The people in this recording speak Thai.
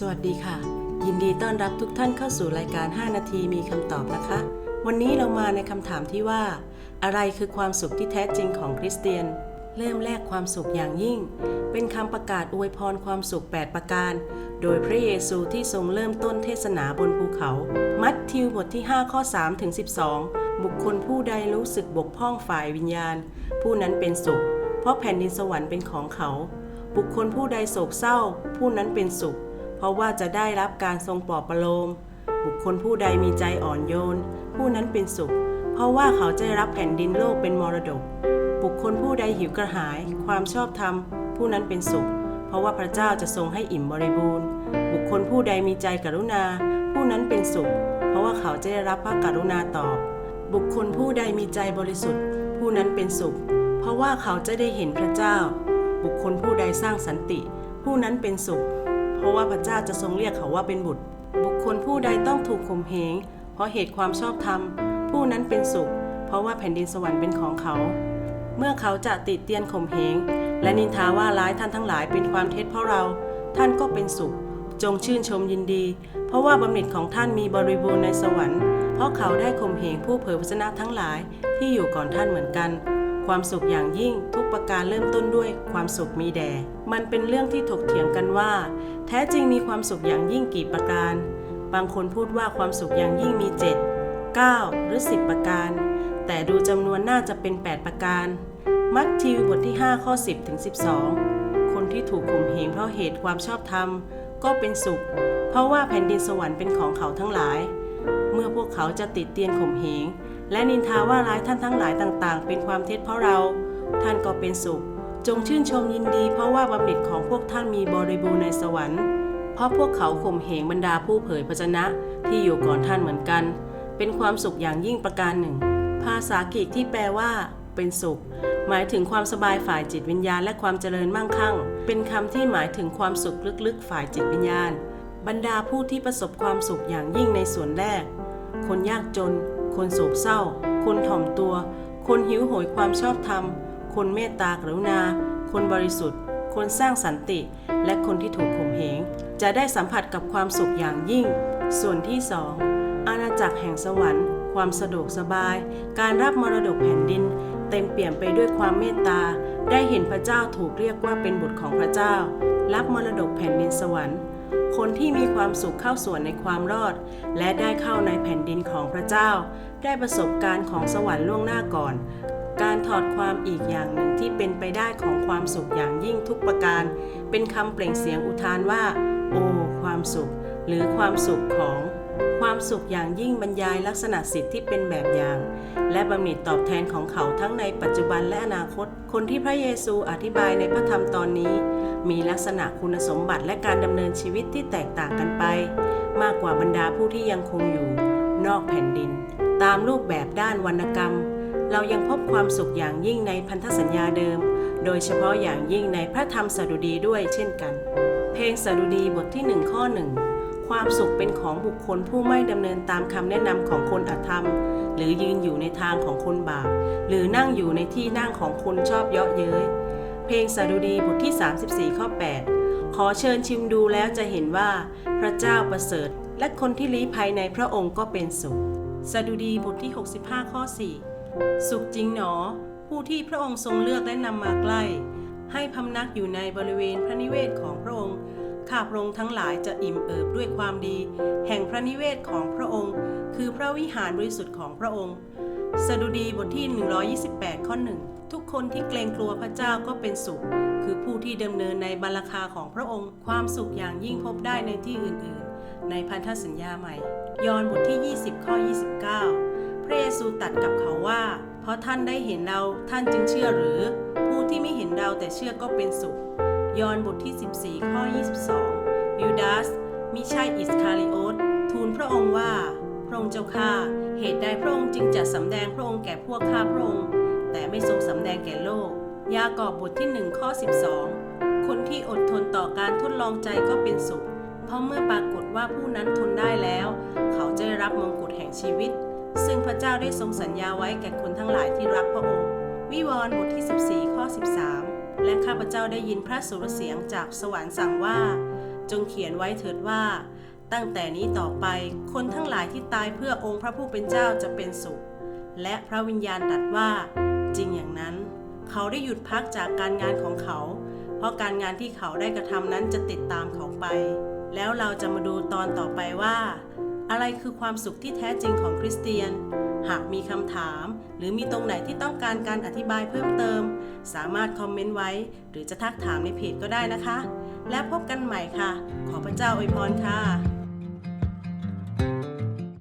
สวัสดีค่ะ ยินดีต้อนรับทุกท่านเข้าสู่รายการ 5 นาทีมีคำตอบนะคะ วันนี้เรามาในคำถามที่ว่า อะไรคือความสุขที่แท้จริงของคริสเตียน เริ่มแรกความสุขอย่างยิ่ง เป็นคำประกาศอวยพรความสุข 8 ประการ โดยพระเยซูที่ทรงเริ่มต้นเทศนาบนภูเขา มัทธิวบทที่ 5 ข้อ3ถึง12 บุคคลผู้ใดรู้สึกบกพร่องฝ่ายวิญญาณ ผู้นั้นเป็นสุข เพราะแผ่นดินสวรรค์เป็นของเขา บุคคลผู้ใดโศกเศร้า ผู้นั้นเป็นสุขเเพราะว่าจะได้รับการทรงปลอบประโลม บุคคลผู้ใดมีใจอ่อนโยน ผู้นั้นเป็นสุข เพราะว่าเขาจะได้รับแผ่นดินโลกเป็นมรดก บุคคลผู้ใดหิวกระหาย ความชอบธรรม ผู้นั้นเป็นสุข เพราะว่าพระเจ้าจะทรงให้อิ่มบริบูรณ์ บุคคลผู้ใดมีใจกรุณา ผู้นั้นเป็นสุข เพราะว่าเขาจะได้รับพระกรุณาตอบ บุคคลผู้ใดมีใจบริสุทธิ์ ผู้นั้นเป็นสุข เพราะว่าเขาจะได้เห็นพระเจ้า บุคคลผู้ใดสร้างสันติ ผู้นั้นเป็นสุข ราะว่าพระเจ้าจะทรงเรียกเขาว่าเป็นบุตร บุคคลผู้ใดต้องถูกข่มเหง เพราะเหตุความชอบธรรม ผู้นั้นเป็นสุข เพราะว่าแผ่นดินสวรรค์เป็นของเขา เมื่อเขาจะติเตียนข่มเหง และนินทาว่าร้ายท่านทั้งหลายเป็นความเท็จเพราะเรา ท่านก็เป็นสุข จงชื่นชมยินดี เพราะว่าบำเหน็จของท่านมีบริบูรณ์ในสวรรค์ เพราะเขาได้ข่มเหงผู้เผยพระชนะทั้งหลายที่อยู่ก่อนท่านเหมือนกัน ความสุขอย่างยิ่งทุกประการเริ่มต้นด้วยความสุขมีแด่ มันเป็นเรื่องที่ถกเถียงกันว่า แท้จริงมีความสุขอย่างยิ่งกี่ประการ บางคนพูดว่าความสุขอย่างยิ่งมี 7 9 หรือ 10 ประการ แต่ดูจำนวนน่าจะเป็น 8 ประการ มัทธิวบทที่ 5 ข้อ 10ถึง12 คนที่ถูกข่มเหงเพราะเหตุความชอบธรรม ก็เป็นสุข เพราะว่าแผ่นดินสวรรค์เป็นของเขาทั้งหลาย เมื่อพวกเขาจะติดเตียนข่มเหง และนินทาว่าร้ายท่านทั้งหลายต่างๆ เป็นความเท็จเพราะเรา ท่านก็เป็นสุข จงชื่นชมยินดี เพราะว่าบำเหน็จของพวกท่านมีบริบูรณ์ในสวรรค์ เพราะพวกเขาข่มเหงบรรดาผู้เผยพระชนะที่อยู่ก่อนท่านเหมือนกัน เป็นความสุขอย่างยิ่งประการหนึ่ง ภาษากรีกที่แปลว่า เป็นสุข หมายถึงความสบายฝ่ายจิตวิญญาณ และความเจริญมั่งคั่ง เป็นคำที่หมายถึงความสุขลึกๆ ฝ่ายจิตวิญญาณบรรดาผู้ที่ประสบความสุขอย่างยิ่งในส่วนแรก คนยากจน คนโศกเศร้า คนถ่อมตัว คนหิวโหยความชอบธรรม คนเมตตากรุณา คนบริสุทธิ์ คนสร้างสันติ และคนที่ถูกข่มเหง จะได้สัมผัสกับความสุขอย่างยิ่ง ส่วนที่สองอาณาจักรแห่งสวรรค์ ความสะดวกสบาย การรับมรดกแผ่นดิน เต็มเปี่ยมไปด้วยความเมตตา ได้เห็นพระเจ้าถูกเรียกว่าเป็นบุตรของพระเจ้า รับมรดกแผ่นดินสวรรค์ คนที่มีความสุขเข้าส่วนในความรอด และได้เข้าในแผ่นดินของพระเจ้า ได้ประสบการณ์ของสวรรค์ล่วงหน้าก่อน การถอดความอีกอย่างหนึ่งที่เป็นไปได้ของความสุขอย่างยิ่งทุกประการ เป็นคำเปล่งเสียงอุทานว่า โอ้ ความสุข หรือความสุขของ ความสุขอย่างยิ่งบรรยายลักษณะสิทธิ์ที่เป็นแบบอย่าง และบำเหน็จตอบแทนของเขาทั้งในปัจจุบันและอนาคต คนที่พระเยซูอธิบายในพระธรรมตอนนี้ มีลักษณะคุณสมบัติและการดำเนินชีวิตที่แตกต่างกันไป มากกว่าบรรดาผู้ที่ยังคงอยู่ นอกแผ่นดิน ตามรูปแบบด้านวรรณกรรม เรายังพบความสุขอย่างยิ่งในพันธสัญญาเดิม โดยเฉพาะอย่างยิ่งในพระธรรมสดุดีด้วยเช่นกัน เพลงสดุดีบทที่หนึ่งข้อหนึ่ง ความสุขเป็นของบุคคลผู้ไม่ดำเนินตามคำแนะนำของคนอธรรม หรือยืนอยู่ในทางของคนบาป หรือนั่งอยู่ในที่นั่งของคนชอบเยาะเย้ย เพลงสดุดีบทที่ 34 ข้อ 8 ขอเชิญชิมดูแล้วจะเห็นว่า พระเจ้าประเสริฐ และคนที่ลี้ภัยในพระองค์ก็เป็นสุข สดุดีบทที่ 65 ข้อ 4 สุขจริงหนอ ผู้ที่พระองค์ทรงเลือกและนำมาใกล้ ให้พำนักอยู่ในบริเวณพระนิเวศของพระองค์ ข้าพระองค์ทั้งหลายจะอิ่มเอิบด้วยความดี แห่งพระนิเวศของพระองค์ คือพระวิหารบริสุทธิ์ของพระองค์ สดุดีบทที่ 128 ข้อหนึ่งทุกคนที่เกรงกลัวพระเจ้าก็เป็นสุข คือผู้ที่ดำเนินในบรรคาของพระองค์ ความสุขอย่างยิ่งพบได้ในที่อื่นๆ ในพันธสัญญาใหม่ ยอห์นบทที่ 20 ข้อ 29 พระเยซูตัดกับเขาว่า เพราะท่านได้เห็นเราท่านจึงเชื่อหรือ ผู้ที่ไม่เห็นเราแต่เชื่อก็เป็นสุข ยอห์นบทที่ 14 ข้อ 22 ยูดาสมิใช่อิสคาริโอตทูลพระองค์ว่า พระองค์เจ้าข้า เหตุใดพระองค์จึงจะสำแดงพระองค์แก่พวกข้าพระองค์ แต่ไม่ทรงสำแดงแก่โลก ยากอบบทที่1ข้อ 12 คนที่อดทนต่อการทดลองใจก็เป็นสุข เพราะเมื่อปรากฏว่าผู้นั้นทนได้แล้ว เขาจะได้รับมงกุฎแห่งชีวิต ซึ่งพระเจ้าได้ทรงสัญญาไว้แก่คนทั้งหลายที่รักพระองค์ วิวรณ์บทที่ 14 ข้อ 13 และข้าพเจ้าได้ยินพระสุรเสียงจากสวรรค์สั่งว่า จงเขียนไว้เถิดว่า ตั้งแต่นี้ต่อไปคนทั้งหลายที่ตายเพื่อองค์พระผู้เป็นเจ้าจะเป็นสุข และพระวิญญาณตรัสว่า จริงอย่างนั้น เขาได้หยุดพักจากการงานของเขา เพราะการงานที่เขาได้กระทำนั้นจะติดตามเขาไป แล้วเราจะมาดูตอนต่อไปว่า อะไรคือความสุขที่แท้จริงของคริสเตียน หากมีคำถาม หรือมีตรงไหนที่ต้องการการอธิบายเพิ่มเติม สามารถคอมเมนต์ไว้ หรือจะทักถามในเพจก็ได้นะคะ และพบกันใหม่ค่ะ ขอพระเจ้าอวยพรค่ะ